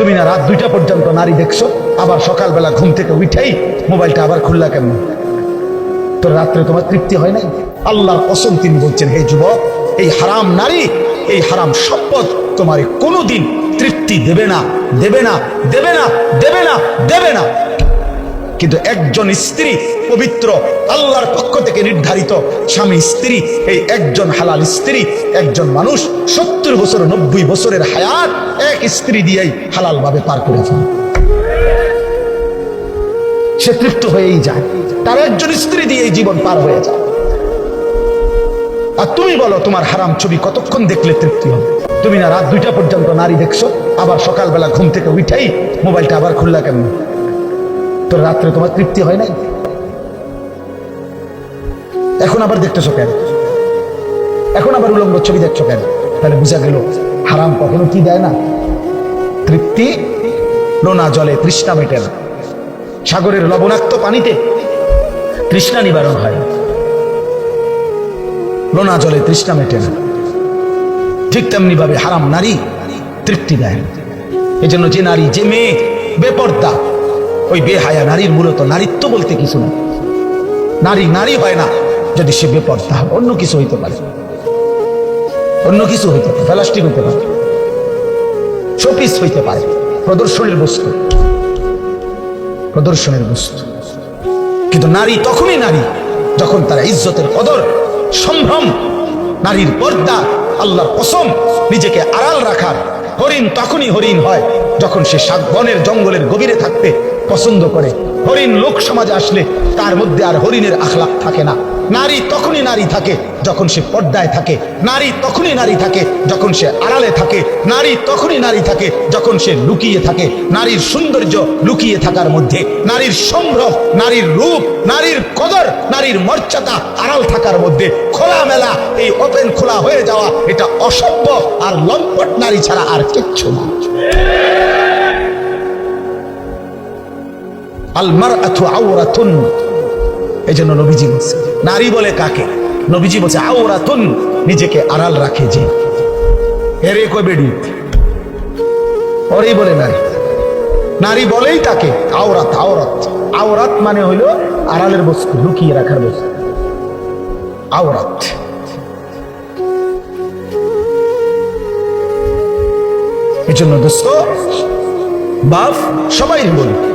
তুমি না রাত দুইটা পর্যন্ত নারী দেখছ, আবার সকালবেলা ঘুম থেকে উঠেই মোবাইলটা আবার খুললা কেন? তো রাত্রে তোমার তৃপ্তি হয় নাই? আল্লাহর কসম তিনি বলছেন, হে যুবক, এই হারাম নারী, এই হারাম সম্পদ তোমার কোনোদিন তৃপ্তি দেবে না দেবে না দেবে না দেবে না। কিন্তু একজন স্ত্রী পবিত্র আল্লাহর পক্ষ থেকে নির্ধারিত স্বামী স্ত্রী, এই একজন হালাল স্ত্রী, একজন মানুষ সত্তর বছর, নব্বই বছরের হায়াত এক স্ত্রী দিয়েই হালাল ভাবে পার করে ফেলে। সে তৃপ্ত হয়েই যায়। তার একজন স্ত্রী দিয়ে এই জীবন পার হয়ে যায়। আর তুমি বলো, তোমার হারাম ছবি কতক্ষণ দেখলে তৃপ্তি হবে? তুমি না রাত দুইটা পর্যন্ত নারী দেখছ, আবার সকালবেলা ঘুম থেকে উঠেই মোবাইলটা আবার খুললা কেন? তো রাত্রে তোমার তৃপ্তি হয় নাই? এখন আবার দেখতেছো কেন? এখন আবার উলঙ্গ ছবি দেখছ কেন? তাহলে বুঝা গেল হারাম কখনো কি দেয় না? তৃপ্তি নোনা জলে তৃষ্ণা মেটে না। সাগরের লবণাক্ত পানিতে তৃষ্ণা নিবারণ হয়। লোনা জলে তৃষ্ণা মেটে না। ঠিক তেমনি ভাবে হারাম নারী তৃপ্তি দেয় না। এই জন্য যে নারী, যে মেয়ে, বেপর্দা ওই বেহায়া নারীর মূলত নারীত্ব বলতে কিছু না। নারী নারী হয় না। যদি সে বেপর্দা হয় অন্য কিছু হইতে পারে। অন্য কিছু হইতে পারে, প্লাস্টিক হইতে পারে। শোপিস হইতে পারে, প্রদর্শনের বস্তু। প্রদর্শনের বস্তু। কিন্তু নারী তখনই নারী, যখন তারা ইজ্জতের কদর, সম্ভ্রম, নারীর পর্দা, আল্লাহর কসম, নিজেকে আড়াল রাখার হরিণ তখনই হরিণ হয়, যখন সে বনের জঙ্গলের গভীরে থাকতে পছন্দ করে। হরিণ লোক সমাজে আসলে তার মধ্যে আর হরিণের আখলাখ থাকে না। নারী তখনই নারী থাকে যখন সে পর্দায় থাকে। নারী তখনই নারী থাকে যখন সে আড়ালে থাকে। নারী তখনই নারী থাকে যখন সে লুকিয়ে থাকে। নারীর সৌন্দর্য লুকিয়ে থাকার মধ্যে নারীর সম্ভ্রম, নারীর রূপ, নারীর কদর, নারীর মর্যাদা আড়াল থাকার মধ্যে খোলামেলা এই ওপেন খোলা হয়ে যাওয়া এটা অসভ্য আর লম্পট নারী ছাড়া আর কিচ্ছু না। আলমার এই জন্য নারী বলে কাকে? নিজেকে আড়াল রাখে যে। বেডি? বলে নারী। নারী বলেই আওরাত মানে হইল আড়ালের বস্তু, লুকিয়ে রাখার বস্তু। আওরাত। এই জন্য দোস্ত বাপ সবাই বলি।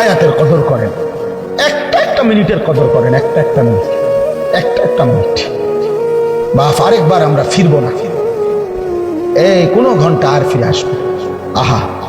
হায়াতের কদর করেন। একটা একটা মিনিটের কদর করেন, একটা একটা মিনিট। একটা একটা মিনিট। বাপ, আরেকবার আমরা ফিরবো না। এই কোনো ঘণ্টা আর ফিরে আসব আহা।